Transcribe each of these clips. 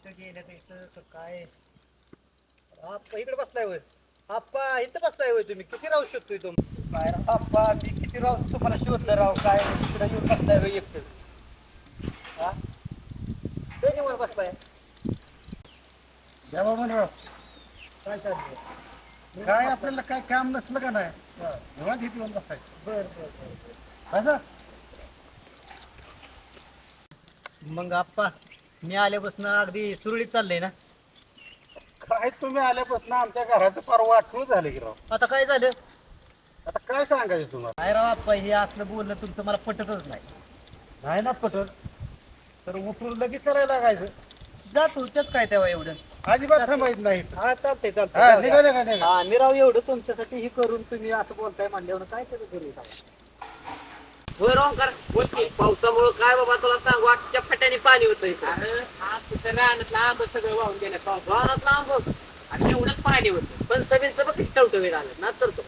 कुठं गेलं ते इथं तर काय? आप्पा इकडे बसलाय आप्पा इथं बसलाय होय तुम्ही. किती राहू शकतोय काय राव आप्पा मी किती राहू तुम्हाला शोधलं राव? काय इकडे येऊन बसलाय होय एकटं. हा? ते निवांत बसलाय. जेव्हा म्हणा काय चाललंय? काय आपल्याला काय काम नसलं का नाही? हा. जेव्हा घेत येऊन बसायचं बर बर बर. असं मग आप्पा मी आल्यापासून अगदी सुरळीत चाललंय ना. काय तुम्ही आल्यापासून आमच्या घराचं फार वाटून झालं की राव. आता काय झालं? आता काय सांगायचं तुम्हाला? काय राव आप्पा हे असलं बोलणं तुमचं मला पटतच नाही. नाही ना पटत. तर उठून लगेच करायला लागायचं. जातो त्यात काय तेव्हा एवढं? अजिबात थांबायचं नाही हा चालतंय हा, चालतंय निघा हा मी राव एवढं तुमच्यासाठी हे करून तुम्ही असं बोलताय म्हणल्यावर काय त्याचं करू होय ओंकार बोल की. पावसामुळं काय बाबा तुला सांगू? अख्ख्या फट्याने पाणी होतं इथं रानात लांब सगळं वाहून गेलं पाऊस. रानात लांब आणि एवढंच पाणी होतं. पण सगळ्यांचं बघ टवटवे झालं ना तर तो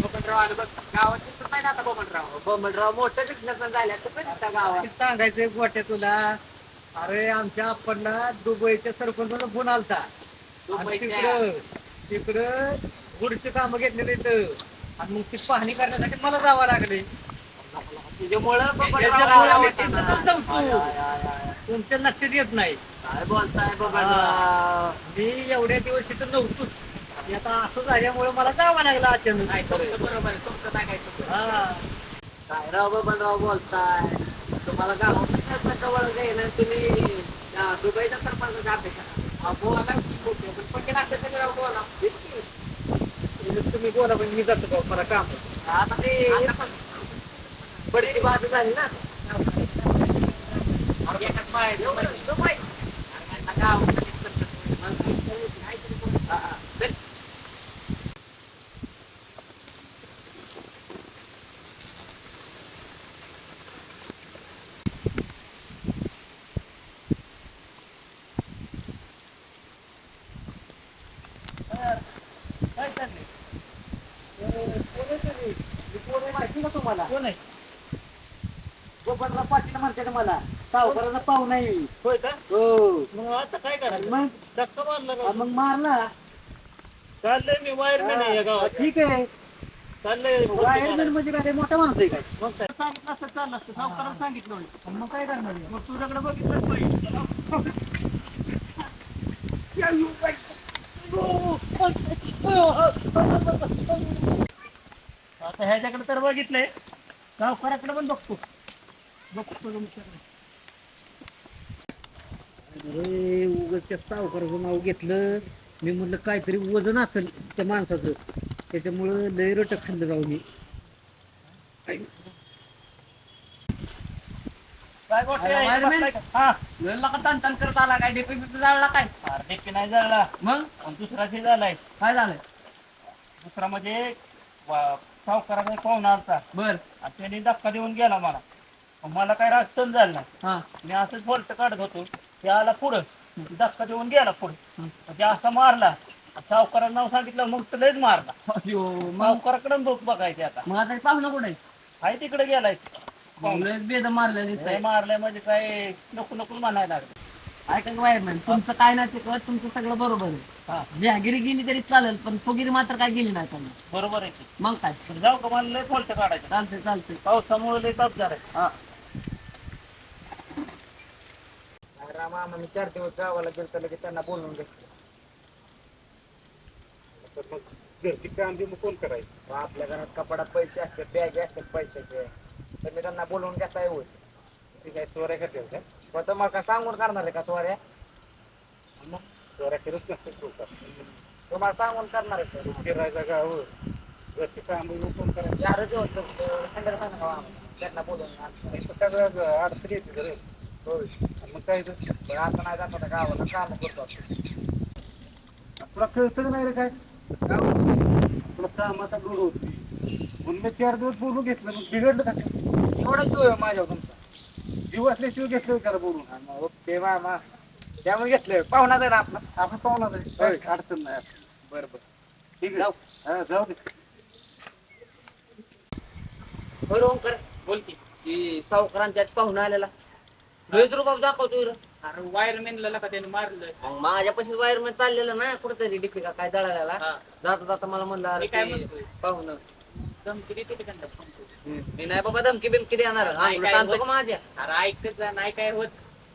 बबनराव आलं बघ. गावात दिसत नाही ना आता बबनराव मोठं झाल्या तर गावात. ते सांगायचंय गोट्या तुला? अरे आमच्या आपणला दुबईच्या सरपंचाचा फोन आलता. आणि दुबईच्या. तिकडं तिकडं गुडची कामं घेतलेली इथं. आणि मग ती पाहणी करण्यासाठी मला जावं लागले तुमच्या लक्षात येत नाही. काय बोलताय बबनराव मी एवढ्या दिवस तिथं नव्हतोच आता असं झाल्यामुळे मला जावं लागलं अचानक. बरोबर तुमचं हा. काय राव बबनराव बोलताय? तुम्हाला गावात जवळ गेलं तुम्ही या दुबईचा सरपंच अभ्यास करा बोला तुम्ही बोला पण मी जातो मला काम. आता ते बडीची बाजू झाली ना एकाच पाय दुबई दुबई आता गावात कधी सरपंच. मग ते काहीतरी बोल. हा, हा. चल. काय चाललंय अं, कोण आहे तुम्ही? मी कोण आहे माहिती का तुम्हाला गोपालराव पाटील म्हणते ना मला सावकाराचा पाहू नाही होय का? हो. मग आता काय करायचं? मग? धक्का मारला मग मारला. चाललंय मी वायरमॅन आहे या गावात. ठीक आहे. चाललंय वायरमॅन म्हणजे काय ते मोठा माणूस आहे काय मग काय? सांगितलं असतं चाललं असतं. सावकाराला सांगितलं मग काय करणार मग तुझ्याकडे बघितलं पाहिजे. आता ह्याच्याकडे तर बघितलंय. गावकऱ्याकडे पण बघतो. अरे उगाच त्या सावकाराचं नाव घेतलं. मी म्हटलं काहीतरी वजन असेल त्या माणसाचं. त्याच्यामुळं लय रट खाल्लं राव मी. काय ताण करत आला काय? डेपी बिपी जाळला काय? डेपी नाही जळला. मग? दुसरा झालाय. काय झालंय? दुसरा म्हणजे सावकाराचा पाहुणा आलता बर. आणि त्याने धक्का देऊन गेला मला. मला काय राजस्थान झालं नाही. हा. मी असंच बोलत काढत होतो ते आला पुढं. धक्का देऊन गेला पुढं. ते असा मारला. सावकाराचं नाव सांगितलं मग तर लयच मारला. अयो, मग? सावकाराकडे बघ बघायचे आता. मग आता पाहुणं कुठे? हाय तिकडे गेलाय. बेद मारलं मारलंय म्हणजे काय नको नको म्हणायला लागलं. ऐका वायरमॅन तुमचं काय नाही तुमचं सगळं बरोबर हा. आहे जहागिरी गेली तरी चालेल पण फुगिरी मात्र काय गेली नाही त्यांना. बरोबर आहे की. मग काय? पण जाऊ का मला लय फोलट काढायचं. चालते चालते पावसामुळे लय ताप झालाय. हा. रामा मी चार दिवस गावाला गेलो लगेच त्यांना बोलवून घेतलं. तर मग घरची काम बी मग कोण करायचं? आपल्या घरात कपाडात पैसे असतात बॅग असतात पैशाचे. तर मी त्यांना बोलवून घेता येऊ ती काय चोऱ्या करते का? पण मला काय सांगून करणार आहे का चोऱ्या? मग चोऱ्या करत नसते लोक तुम्हाला सांगून करणार आहे का? फिरायचा गाव घरची काम बी मग कोण करायचं? चार दिवस तर संध्याकाळी सांगा आम्हाला. त्यांना बोलवून आणतो. इथं सगळं अडचणी येते होय. मग काय तर. पण आता नाही जात आता गावाला काम करतो आपण. तुला कळतं नाही रे काय? तुला कामाचा लोड होती. म्हणून मी चार दिवस बोलून घेतलं मग बिघडलं का एवढा जीव आहे माझ्यावर तुमचा. जीव असल्याशिवाय घेतलं करा बोलून. हा, मग ओके मामा त्यामुळे घेतलं पाहुणा जाईल आपला? आपण पाहुणार आहे. होय. काय अडचण नाही बरं बरं. ठीक आहे. जाऊ. हा, जाऊ दे. बरं ओंकार बोल की. की सावकारांच्यात पाहुणा आलेला. लयच रुबाब दाखवतोय रे. अरे वायरमॅनला का त्याने मारलं माझ्यापाशी वायरमॅन चाललेलं ना कुठेतरी डिपिका काय जळालेला हा. जाता जाता मला म्हणलं अरे मी काय ते म्हणतोय? पाहुणं धमकी देते? मी नाही बाबा धमकी बिमकी देणार. काय? का माझ्या? अरे ऐकत जा नाही काय होत.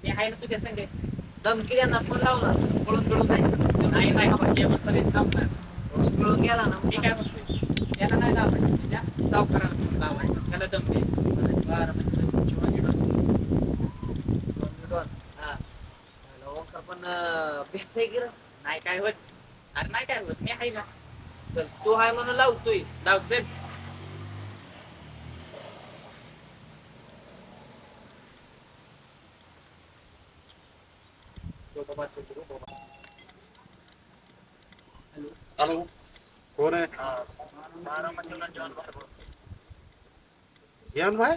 मी आहे ना तुझ्या संग. धमकी देणार फोन लावणार पळून पळून जायचं. नाही नाही बाबा शेवटपर्यंत थांबणार. पळून पळून गेला ना. मी काय म्हणतोय? त्याला नाही लावायचं. तुझ्या सावकाराला फोन लावायचा. त्याला दम द्यायचं. बारा जीवन घेऊन. हा ओंकार पण आहे की? नाही काय होत. अरे नाही काय होत. मी आहे ना. चल तू हाय म्हणून लावतोय. लाव चल. हॅलो. कोण आहे? जियान भाई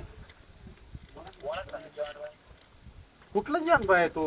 कुठला जियान भाई आहे तू?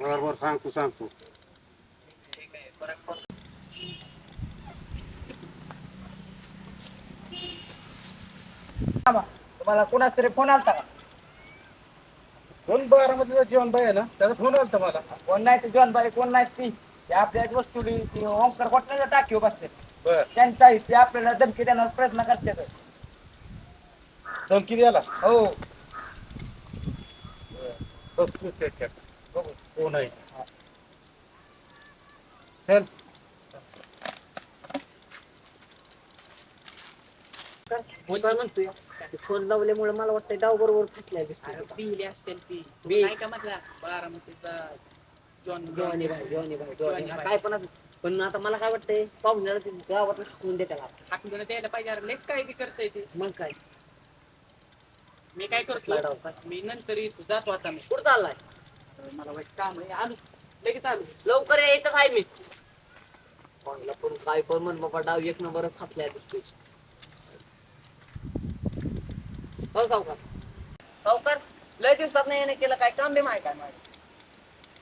बर बर सांगतो. सांगतो तुम्हाला कोणाच तरी फोन आलता का? कोण बारामतीचा जेवण बाई आहे ना त्याचा फोन आलता मला. कोण नाही ते जॉनबाई कोण नाही ती? ते आपल्या वस्तू ती ओंकार कोटण्याच्या टाकीव बसते. बर. त्यांचा ते आपल्याला धमकी देण्याचा प्रयत्न करतात धमकी द्याला हो. बघतो त्याच्यात बघू कोण आहे चल मी काय म्हणतोय फोन लावल्यामुळे मला वाटतं डाव बरोबर फसलाय अरे असतील ती बी- नाही का म्हटला बारामतीचा जॉन भाई भाई भाई. काय पण असू. पण आता मला काय वाटतंय पाहुण्याला ते गावात शिकवून दे त्याला हाकलून द्यायला पाहिजे अरे काय बी करताय ते मग काय मी काय करतो? मी नंतर येतो जातो आता मी. कुठं चाललाय? मला व्हायचं काम आहे. आलोच. लगेच आलो. लवकर या आहे मी. पाहुण्याला पण काय पण म्हण बाबा डाव एक नंबर फसलाय हो सावकार. सावकार लय दिवसात नाही येणं केलं काय काम बी माहिती काय माझं.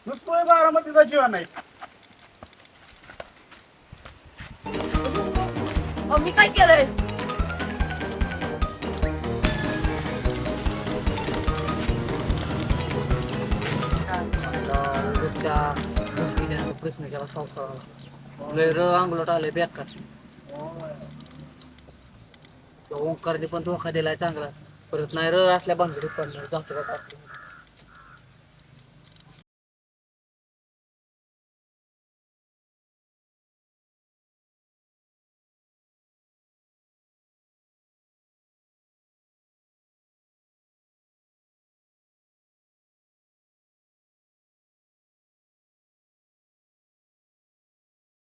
नुसतोय बारामतीचा आहे अहो, मी काय केलंय? त्या प्रश्न केला सावकार लय र अंगलोट आले बेकार त्या ओंकारने पण धोका दिलाय चांगला परत नाही र असल्या भानगडीत पडणार जातो